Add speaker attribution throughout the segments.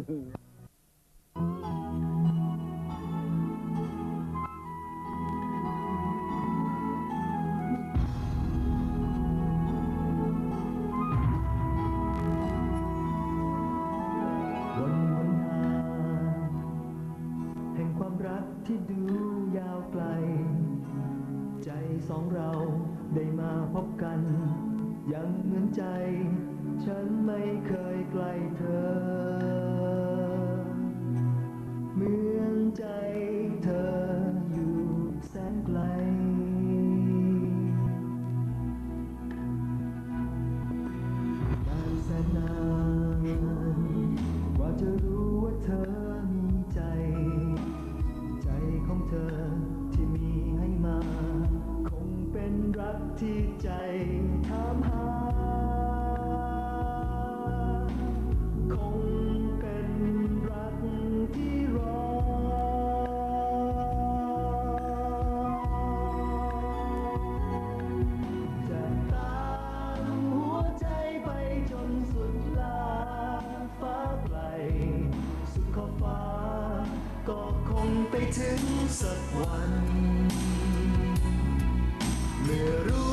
Speaker 1: บนหนทางแห่งความรักที่ดูยาวไกล ใจสองเราได้มาพบกัน ยังเหมือนใจ ฉันไม่เคยไกลเธอ เหมือนใจ ถึงสักวัน เมื่อรู้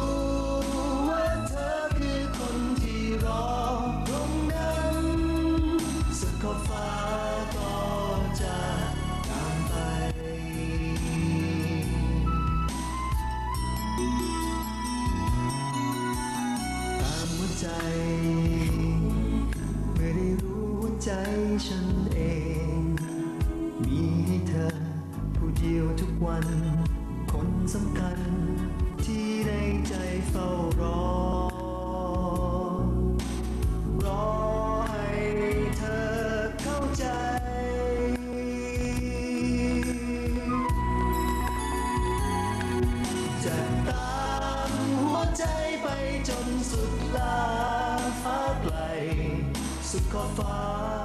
Speaker 1: ขอบฟ้า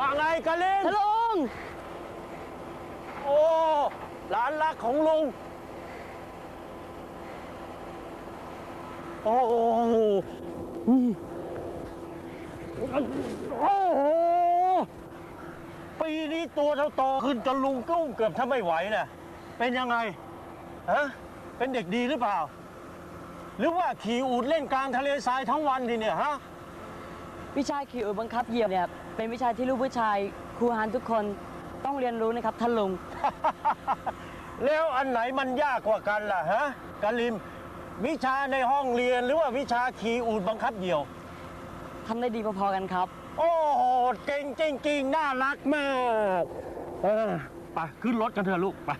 Speaker 1: ว่าไง
Speaker 2: กันเล่น
Speaker 3: ท่านลุง
Speaker 2: โอ้หลานรักของลุง โอ้โหอืมโอ้โหปีนี้ตัวเท่าโตขึ้นจนลุงก็เกือบถ้าไม่ไหวน่ะเป็นยังไงฮะเป็นเด็กดีหรือเปล่า หรือว่าขี่อูดเล่นกลางทะเลทรายทั้งวันทีเนี่ยฮะ
Speaker 3: วิชาขี่อูดบังคับเหยียบเนี่ย เป็นวิชาที่ลูกผู้ชายครูหานทุกคนต้องเรียนรู้นะครับท่านลุง
Speaker 2: แล้วอันไหนมันยากกว่ากันล่ะฮะกาลิม วิชาในห้องเรียนหรือว่าวิชาขี่อูดบังคับเหยี่ยว
Speaker 3: ทำได้ดีพอๆกันครับ
Speaker 2: โอ้โหเก่งจริงๆน่ารักมากเออไปขึ้นรถกันเถอะลูกไป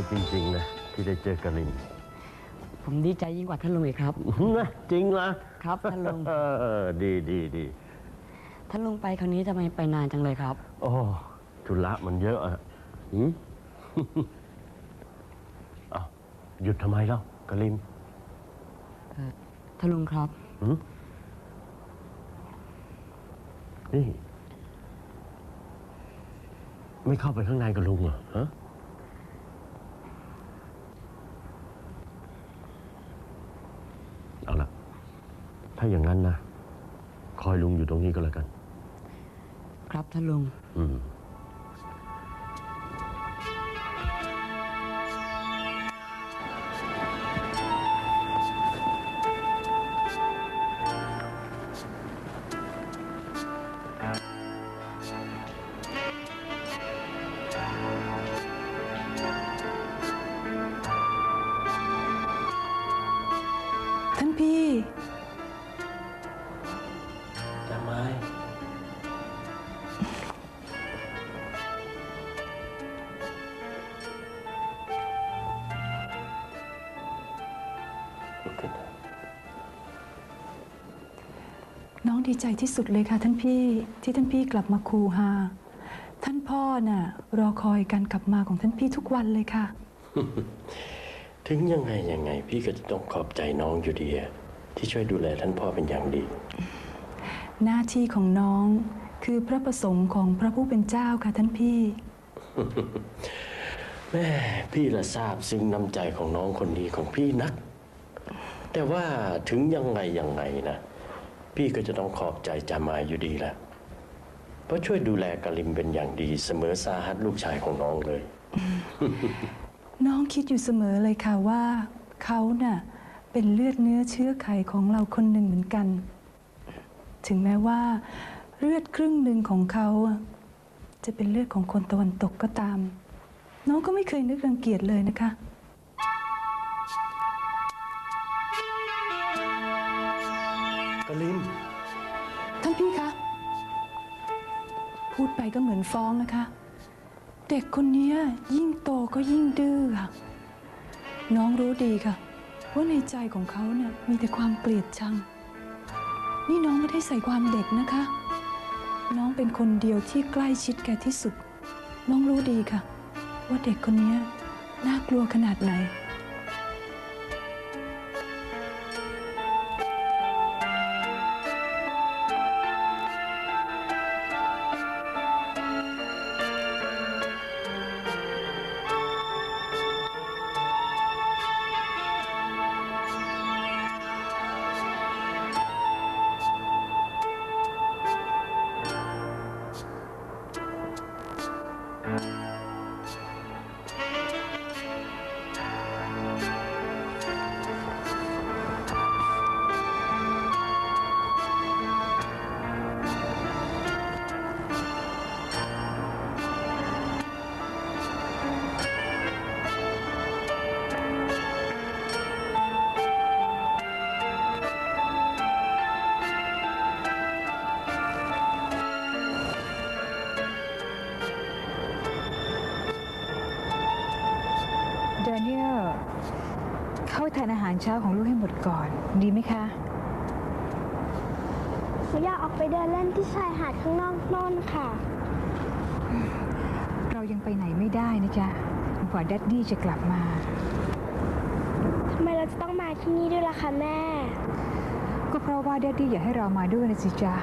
Speaker 2: จจริง ๆ นะ ที่ได้เจอกาลิน
Speaker 3: ผมดีใจยิ่งกว่าท่านลุงอีกครับ
Speaker 2: นะจริงเหรอ
Speaker 3: ครับท่านลุง
Speaker 2: เออดีดีดี
Speaker 3: ท่านลุงไปคราวนี้ทำไมไปนานจังเลยครับ
Speaker 2: โอ้ธุระมันเยอะอะหืม เอาหยุดทำไมเล่ากาลิน
Speaker 3: ท่านลุงครับ
Speaker 2: หืมนี่ ไม่เข้าไปข้างในกับลุงเหรอฮะ เอาละถ้า อย่างนั้นนะ คอยลุงอยู่ตรงนี้ก็แล้วกัน
Speaker 3: ครับท่านลุง
Speaker 2: อืม
Speaker 4: ท่านพี่ น้องดีใจที่สุดเลยค่ะท่านพี่ที่ท่านพี่กลับมาคูฮาท่านพ่อน่ะรอคอยการกลับมาของท่านพี่ทุกวันเลยค่ะ
Speaker 5: ถึงยังไงยังไง พี่ก็จะต้องขอบใจน้องอยู่ดีอะที่ช่วยดูแลท่านพ่อเป็นอย่างดี
Speaker 4: หน้าที่ของน้องคือพระประสงค์ของพระผู้เป็นเจ้าค่ะท่านพี่
Speaker 5: แม่พี่ละทราบซึ้งน้ำใจของน้องคนนี้ของพี่นัก แต่ว่าถึงยังไงยังไงนะ พี่ก็จะต้องขอบใจจามายอยู่ดีแหละเพราะช่วยดูแลกาลิมเป็นอย่างดีเสมอซาฮัดลูกชายของน้องเลย
Speaker 4: น้องคิดอยู่เสมอเลยค่ะว่าเขาน่ะเป็นเลือดเนื้อเชื้อไขของเราคนหนึ่งเหมือนกัน ถึงแม้ว่าเลือดครึ่งหนึ่งของเขาจะเป็นเลือดของคนตะวันตกก็ตาม น้องก็ไม่เคยนึกรังเกียจเลยนะคะ
Speaker 5: กลิม
Speaker 4: ท่านพี่คะ พูดไปก็เหมือนฟ้องนะคะ เด็กคนนี้ยิ่งโตก็ยิ่งดื้อค่ะ น้องรู้ดีค่ะ ว่าในใจของเขาเนี่ยมีแต่ความเกลียดชัง นี่น้องไม่ได้ใส่ความเด็กนะคะ น้องเป็นคนเดียวที่ใกล้ชิดแกที่สุด น้องรู้ดีค่ะ ว่าเด็กคนนี้น่ากลัวขนาดไหน
Speaker 6: เช้าของลูกให้หมดก่อน ดีไหมคะ
Speaker 7: หนูอยากออกไปเดินเล่นที่ชายหาดข้างนอกโน่นค่ะ
Speaker 6: เรายังไปไหนไม่ได้นะจ๊ะจนกว่าดัดดี้จะกลับมา
Speaker 7: ทำไมเราจะต้องมาที่นี่ด้วยล่ะคะแม่
Speaker 6: ก็เพราะว่าดัดดี้อยากให้เรามาด้วยนะสิจ๊ะ